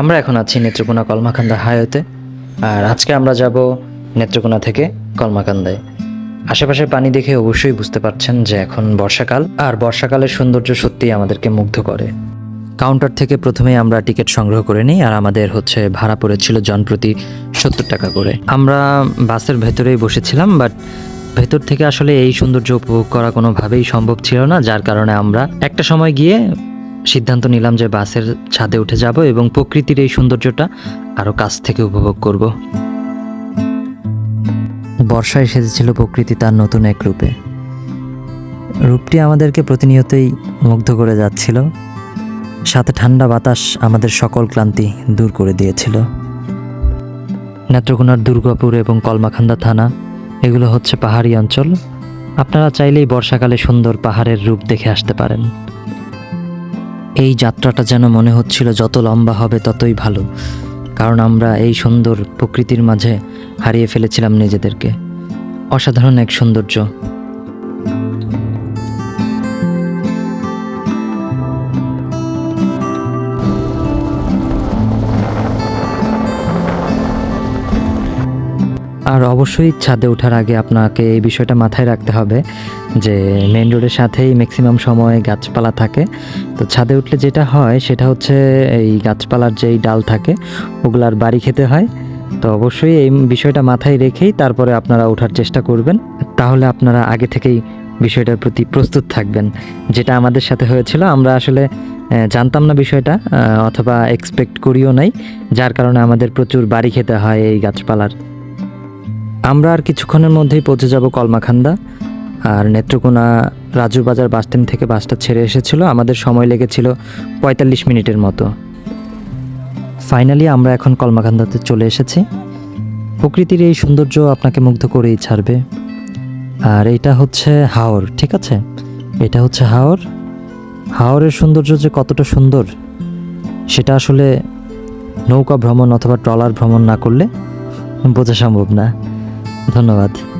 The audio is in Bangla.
আমরা এখন আছি নেত্রকোনা কলমাকান্দা হাইওয়েতে, আর আজকে আমরা যাব নেত্রকোনা থেকে কলমাকান্দায়। আশেপাশের পানি দেখে অবশ্যই বুঝতে পারছেন যে এখন বর্ষাকাল, আর বর্ষাকালের সৌন্দর্য সত্যিই আমাদেরকে মুগ্ধ করে। কাউন্টার থেকে প্রথমেই আমরা টিকিট সংগ্রহ করে নিই, আর আমাদের হচ্ছে ভাড়া পড়েছিল জনপ্রতি সত্তর টাকা করে। আমরা বাসের ভেতরেই বসেছিলাম, বাট ভেতর থেকে আসলে এই সৌন্দর্য উপভোগ করা কোনোভাবেই সম্ভব ছিল না, যার কারণে আমরা একটা সময় গিয়ে সিদ্ধান্ত নিলাম যে বাসের ছাদে উঠে যাব এবং প্রকৃতির এই সৌন্দর্যটা আরও কাছ থেকে উপভোগ করব। বর্ষায় সেজেছিল প্রকৃতি তার নতুন এক রূপে। রূপটি আমাদেরকে প্রতিনিয়তই মুগ্ধ করে যাচ্ছিল। সাথে ঠান্ডা বাতাস আমাদের সকল ক্লান্তি দূর করে দিয়েছিল। নেত্রকোনার দুর্গাপুর এবং কলমাখান্দা থানা, এগুলো হচ্ছে পাহাড়ি অঞ্চল। আপনারা চাইলেই বর্ষাকালে সুন্দর পাহাড়ের রূপ দেখে আসতে পারেন। এই যাত্রাটা যেন মনে হচ্ছিল যত লম্বা হবে ততই ভালো, কারণ আমরা এই সুন্দর প্রকৃতির মাঝে হারিয়ে ফেলেছিলাম নিজেদেরকে। অসাধারণ এক সৌন্দর্য। আর অবশ্যই ছাদে ওঠার আগে আপনাকে এই বিষয়টা মাথায় রাখতে হবে যে মেন রোডের সাথেই ম্যাক্সিমাম সময় গাছপালা থাকে। তো ছাদে উঠলে যেটা হয়, সেটা হচ্ছে এই গাছপালার যেই ডাল থাকে ওগুলার বাড়ি খেতে হয়। তো অবশ্যই এই বিষয়টা মাথায় রেখেই তারপরে আপনারা ওঠার চেষ্টা করবেন। তাহলে আপনারা আগে থেকেই বিষয়টার প্রতি প্রস্তুত থাকবেন। যেটা আমাদের সাথে হয়েছিল, আমরা আসলে জানতাম না বিষয়টা অথবা এক্সপেক্ট করিও নাই। যার কারণে আমাদের প্রচুর বাড়ি খেতে হয় এই গাছপালার। আমরা আর কিছুক্ষণের মধ্যেই পৌঁছে যাব কলমাখান্দা। আর নেত্রকোনা রাজুর বাজার বাস স্ট্যান্ড থেকে বাসটা ছেড়ে এসেছিল। আমাদের সময় লেগেছিল পঁয়তাল্লিশ মিনিটের মতো। ফাইনালি আমরা এখন কলমাখান্দাতে চলে এসেছি। প্রকৃতির এই সৌন্দর্য আপনাকে মুগ্ধ করেই ছাড়বে। আর এটা হচ্ছে হাওর, ঠিক আছে? এটা হচ্ছে হাওর। হাওরের সৌন্দর্য যে কতটা সুন্দর, সেটা আসলে নৌকা ভ্রমণ অথবা ট্রলার ভ্রমণ না করলে বোঝা সম্ভব না। ধন্যবাদ।